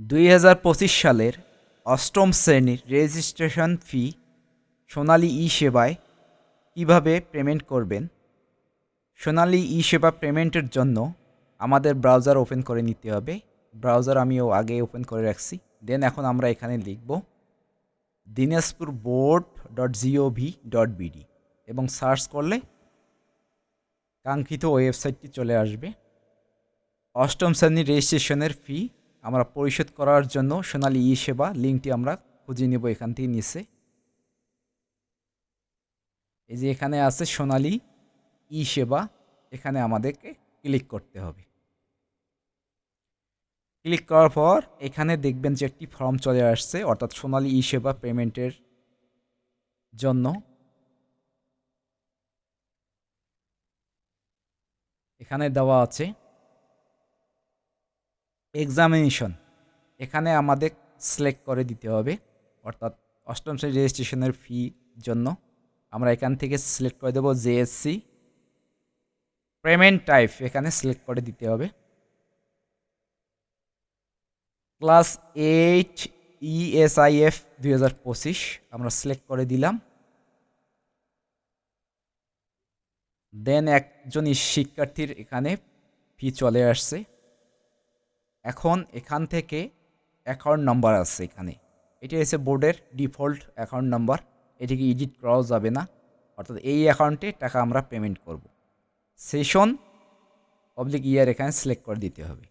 দুই হাজার পঁচিশ সালের অষ্টম শ্রেণির রেজিস্ট্রেশন ফি সোনালী ই সেবায় কীভাবে পেমেন্ট করবেন? সোনালী ই সেবা পেমেন্টের জন্য আমাদের ব্রাউজার ওপেন করে নিতে হবে। ব্রাউজার আমিও আগে ওপেন করে রাখছি। দেন এখন আমরা এখানে লিখব Dinajpur board dot GOV dot BD এবং সার্চ করলে কাঙ্ক্ষিত ওয়েবসাইটটি চলে আসবে। অষ্টম শ্রেণির রেজিস্ট্রেশনের ফি আমরা পরিশোধ করার জন্য সোনালী ই সেবা লিঙ্কটি আমরা খুঁজে নেব এখান থেকে নিচে। এই যে এখানে আছে সোনালী ই সেবা, এখানে আমাদেরকে ক্লিক করতে হবে। ক্লিক করার পর এখানে দেখবেন যে একটি ফর্ম চলে আসছে, অর্থাৎ সোনালী ই সেবা পেমেন্টের জন্য। এখানে দেওয়া আছে এক্সামিনেশন এখানে আমাদের সিলেক্ট করে দিতে হবে, অর্থাৎ অষ্টম শ্রেণি রেজিস্ট্রেশনের ফি জন্য। আমরা এখান থেকে সিলেক্ট করে দেবো জেএসসি পেমেন্ট টাইপ এখানে সিলেক্ট করে দিতে হবে। ক্লাস এইট ইএসআইএফ দুই হাজার পঁচিশ, আমরা সিলেক্ট করে দিলাম। দেন একজন শিক্ষার্থীর এখানে ফি চলে আসছে। এখন এখান থেকে অ্যাকাউন্ট নাম্বার আছে এখানে। এটি এসে বোর্ডের ডিফল্ট অ্যাকাউন্ট নাম্বার এটিকে এডিট করাও যাবে না। অর্থাৎ এই অ্যাকাউন্টে টাকা আমরা পেমেন্ট করব। সেশন পাবলিক ইয়ার এখানে সিলেক্ট করে দিতে হবে।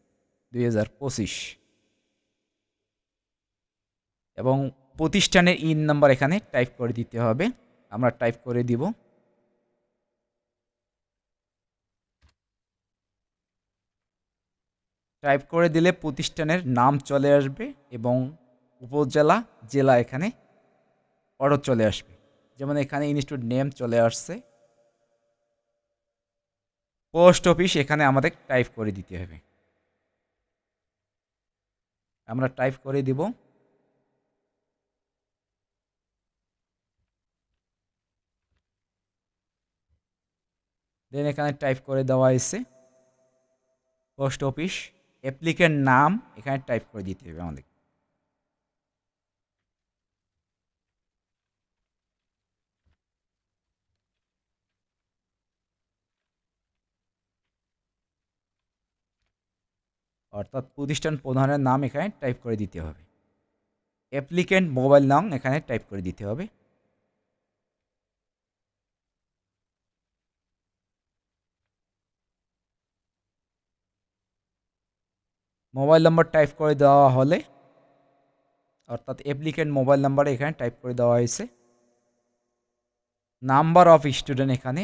দুই হাজার পঁচিশ। এবং প্রতিষ্ঠানের ইন নাম্বার এখানে টাইপ করে দিতে হবে। আমরা টাইপ করে দিব। টাইপ করে দিলে প্রতিষ্ঠানের নাম চলে আসবে এবং উপজেলা, জেলা এখানে অর্ডার চলে আসবে। যেমন এখানে ইনস্টিটিউট নেম চলে আসছে। পোস্ট অফিস এখানে আমাদের টাইপ করে দিতে হবে। আমরা টাইপ করে দিব। দেন এখানে টাইপ করে দেওয়া হয়েছে। পোস্ট অফিস অ্যাপ্লিকেন্ট নাম এখানে টাইপ করে দিতে হবে আমাদের অর্থাৎ প্রতিষ্ঠান প্রধানের নাম এখানে টাইপ করে দিতে হবে। অ্যাপ্লিকেন্ট মোবাইল নাম এখানে টাইপ করে দিতে হবে। মোবাইল নাম্বার টাইপ করে দেওয়া হলে, অর্থাৎ অ্যাপ্লিকেন্ট মোবাইল নাম্বার এখানে টাইপ করে দেওয়া হয়েছে। নাম্বার অফ স্টুডেন্ট এখানে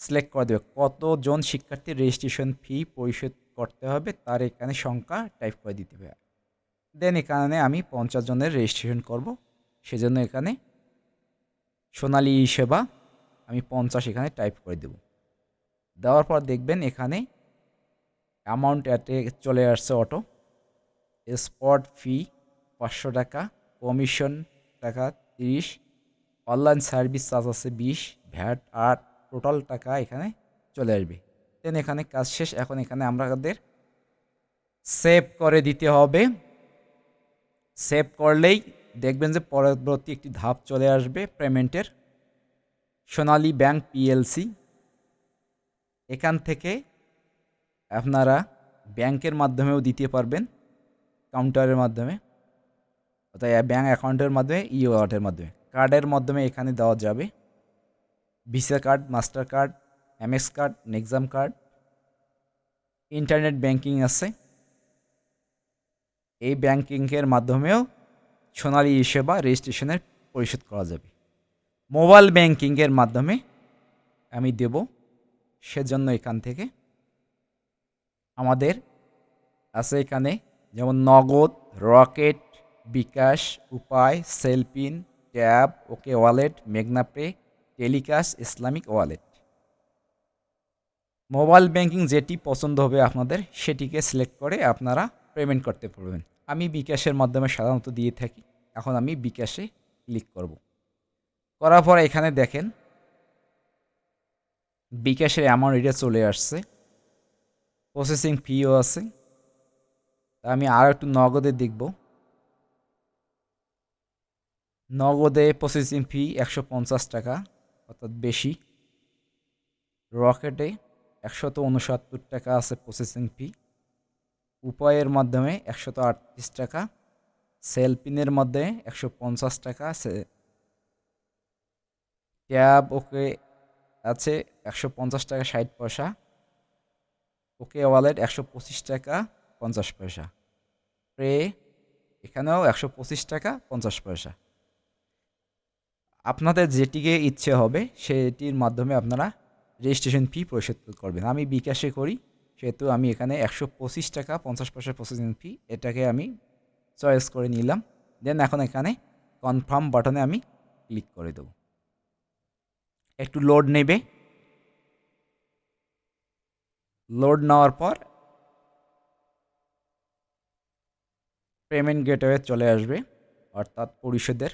সিলেক্ট করে দেবে। কতজন শিক্ষার্থীর রেজিস্ট্রেশন ফি পরিশোধ করতে হবে তার এখানে সংখ্যা টাইপ করে দিতে হবে। দেন এখানে আমি পঞ্চাশ জনের রেজিস্ট্রেশন করব। সেজন্য এখানে সোনালী সেবা আমি পঞ্চাশ এখানে টাইপ করে দেব। দেওয়ার পর দেখবেন এখানে অ্যামাউন্ট এতে চলে আসছে অটো স্পট ফি পাঁচশো টাকা কমিশন টাকা তিরিশ অনলাইন সার্ভিস চার্জ আছে বিশ ভ্যাট আট টোটাল টাকা এখানে চলে আসবে। দেন এখানে কাজ শেষ, এখন এখানে আমাদের সেভ করে দিতে হবে। সেভ করলেই দেখবেন যে পরবর্তী একটি ধাপ চলে আসবে পেমেন্টের। সোনালী ব্যাংক পিএলসি এখান থেকে আপনারা ব্যাংকের মাধ্যমেও দিতে পারবেন, কাউন্টারের মাধ্যমে, অর্থাৎ ব্যাঙ্ক অ্যাকাউন্টের মাধ্যমে ই ওয়ালেটের মাধ্যমে। কার্ডের মাধ্যমে এখানে দেওয়া যাবে visa card, master card, Amex card, নেক্সাম card, internet banking আছে। এই ব্যাংকিংয়ের মাধ্যমেও সোনালী সেবা রেজিস্ট্রেশনের পরিশোধ করা যাবে। মোবাইল ব্যাংকিংয়ের মাধ্যমে আমি দেব সেজন্য এখান থেকে আমাদের আছে এখানে, যেমন Nagad, Rocket, bKash, Upay Cellfin tap, okay wallet MeghnaPay Telecash Islamic wallet. Mobile banking যেটি পছন্দ হবে আপনাদের, সেটিকে সিলেক্ট করে আপনারা পেমেন্ট করতে পারবেন। আমি বিকাশের মাধ্যমে সাধারণত দিয়ে থাকি, এখন আমি বিকাশে ক্লিক করব। করার পর এখানে দেখেন, বিকাশের অ্যামাউন্ট এটা চলে আসছে। প্রসেসিং ফিও আছে তা আমি আরও একটু নগদে দেখব নগদে প্রসেসিং ফি একশো পঞ্চাশ টাকা অর্থাৎ বেশি রকেটে একশত উনসত্তর টাকা আছে প্রসেসিং ফি উপায়ের মাধ্যমে একশত আটত্রিশ টাকা সেলপিনের মধ্যে একশো পঞ্চাশ টাকা আছে ট্যাব ওকে আছে একশো পঞ্চাশ টাকা ষাট পয়সা ওকে ওয়ালেট একশো পঁচিশ টাকা, পঞ্চাশ পয়সা। প্রে এখানেও একশো পঁচিশ টাকা, পঞ্চাশ পয়সা। আপনাদের যেটিকে ইচ্ছে হবে, সেটির মাধ্যমে আপনারা রেজিস্ট্রেশন ফি পরিশোধ করবেন। আমি বিকাশে করি, সেহেতু আমি এখানে একশো পঁচিশ টাকা, পঞ্চাশ পয়সা প্রসেসিং ফি এটাকে আমি চয়েস করে নিলাম। দেন এখন এখানে কনফার্ম বাটনে আমি ক্লিক করে দেব। একটু লোড নেবে। লোড নেওয়ার পর পেমেন্ট গেটওয়ে চলে আসবে, অর্থাৎ পরিশোধের।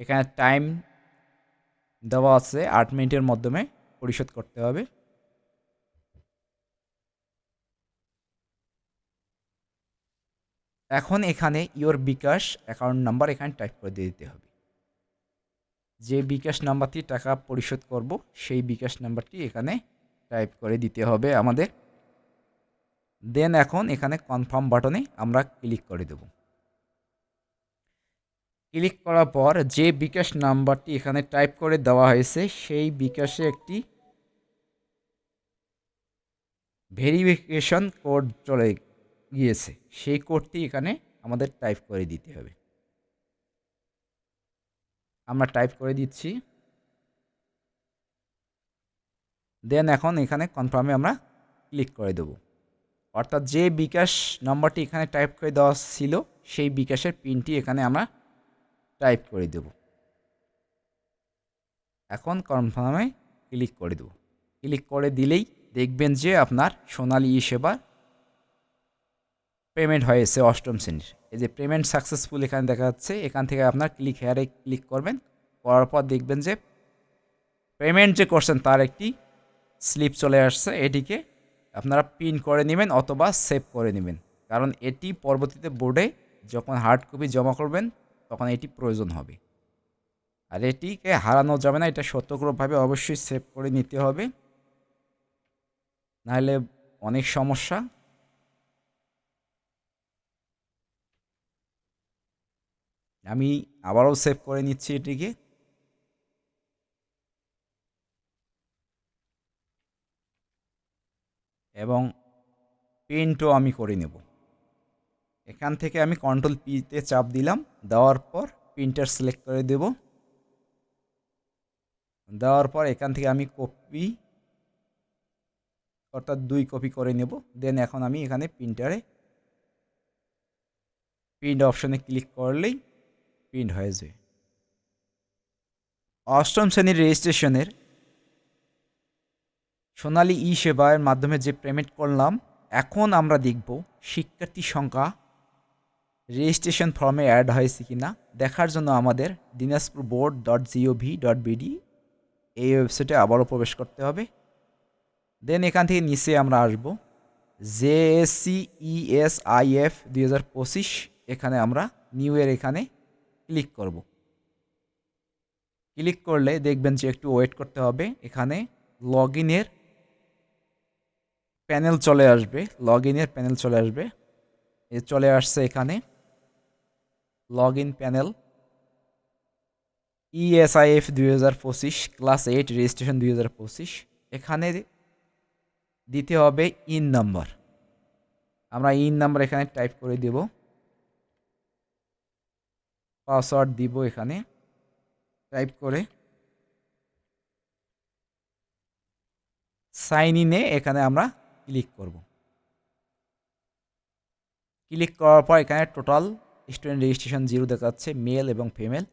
এখানে টাইম দেওয়া আছে, আট মিনিটের মাধ্যমে পরিশোধ করতে হবে। এখন এখানে ইওর বিকাশ অ্যাকাউন্ট নাম্বার এখানে টাইপ করে দিয়ে দিতে হবে। যে বিকাশ নাম্বারটি টাকা পরিশোধ করব, সেই বিকাশ নাম্বারটি এখানে টাইপ করে দিতে হবে আমাদের। দেন এখন এখানে কনফার্ম বাটনে আমরা ক্লিক করে দেব। ক্লিক করার পর যে বিকাশ নাম্বারটি এখানে টাইপ করে দেওয়া হয়েছে, সেই বিকাশে একটি ভেরিফিকেশন কোড চলে গিয়েছে। সেই কোডটি এখানে আমাদের টাইপ করে দিতে হবে। আমরা টাইপ করে দিচ্ছি। দেন এখন এখানে কনফার্মে আমরা ক্লিক করে দেব। অর্থাৎ যে বিকাশ নম্বরটি এখানে টাইপ করে দেওয়া ছিল, সেই বিকাশের পিনটি এখানে আমরা টাইপ করে দেব। এখন কনফার্মে ক্লিক করে দেব। ক্লিক করে দিলেই দেখবেন যে আপনার সোনালি ই সেবার পেমেন্ট হয়েছে অষ্টম শ্রেণির। এই যে পেমেন্ট সাকসেসফুল এখানে দেখা যাচ্ছে, এখান থেকে আপনার ক্লিক হেয়ারে ক্লিক করবেন। করার পর দেখবেন যে পেমেন্ট যে করছেন, তার একটি স্লিপ চলে আসছে, এটিকে আপনারা পিন করে নেবেন অথবা সেভ করে নেবেন। কারণ এটি পরবর্তীতে বোর্ডে যখন হার্ড কপি জমা করবেন, তখন এটি প্রয়োজন হবে। আর এটিকে হারানো যাবে না, এটা সতর্কভাবে অবশ্যই সেভ করে নিতে হবে। নাহলে অনেক সমস্যা। আমি আবারও সেভ করে নিচ্ছি এটিকে। এবং প্রিন্টও আমি করে নেব। এখান থেকে আমি কন্ট্রোল পিতে চাপ দিলাম, দেওয়ার পর প্রিন্টার সিলেক্ট করে দেব। দেওয়ার পর এখান থেকে আমি কপি অর্থাৎ দুই কপি করে নেব। দেন এখন আমি এখানে প্রিন্টারে প্রিন্ট অপশনে ক্লিক করলেই প্রিন্ট হয়ে যায়। অষ্টম শ্রেণির রেজিস্ট্রেশনের সোনালী ই সেবার মাধ্যমে যে পেমেন্ট করলাম, এখন আমরা দেখব শিক্ষার্থী সংখ্যা রেজিস্ট্রেশন ফর্মে অ্যাড হয়েছে কি না দেখার জন্য আমাদের Dinajpur board dot GOV dot BD এই ওয়েবসাইটে আবারও প্রবেশ করতে হবে। দেন এখান থেকে নিচে আমরা আসব। ইএস আইএফ দুই হাজার পঁচিশ, এখানে আমরা নিউ এর এখানে ক্লিক করব। ক্লিক করলে দেখবেন যে একটু ওয়েট করতে হবে। এখানে লগ ইনের প্যানেল চলে আসবে লগ ইনের প্যানেল চলে আসবে। এ চলে আসছে এখানে লগ ইন প্যানেল ইএসআইএফ দুই হাজার পঁচিশ ক্লাস এইট রেজিস্ট্রেশন দুই হাজার পঁচিশ। এখানে দিতে হবে ইন নাম্বার আমরা ইন নাম্বার এখানে টাইপ করে দেব। পাসওয়ার্ড দিব এখানে টাইপ করে। সাইন ইনে এখানে আমরা ক্লিক করব। ক্লিক করার পর এখানে টোটাল স্টুডেন্ট রেজিস্ট্রেশন জিরো দেখাচ্ছে মেল এবং ফিমেল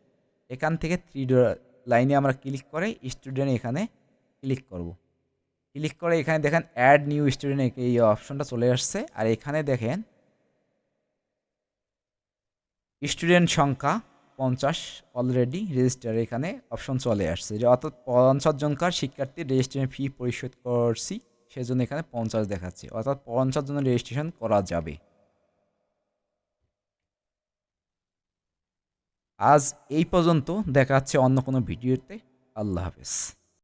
এখান থেকে থ্রি লাইনে আমরা ক্লিক করে স্টুডেন্ট এখানে ক্লিক করব। ক্লিক করে এখানে দেখেন অ্যাড নিউ স্টুডেন্ট এই অপশনটা চলে আসছে। আর এখানে দেখেন স্টুডেন্ট সংখ্যা পঞ্চাশ অলরেডি রেজিস্টার এখানে অপশন চলে আসছে। যে অর্থাৎ পঞ্চাশ জনকার শিক্ষার্থীর রেজিস্ট্রেশন ফি পরিশোধ করছি। সেজন্য এখানে পঞ্চাশ দেখাচ্ছে। অর্থাৎ পঞ্চাশ জনের রেজিস্ট্রেশন করা যাবে। আজ এই পর্যন্ত দেখা হচ্ছে অন্য কোনো ভিডিওতে। আল্লাহ হাফেজ।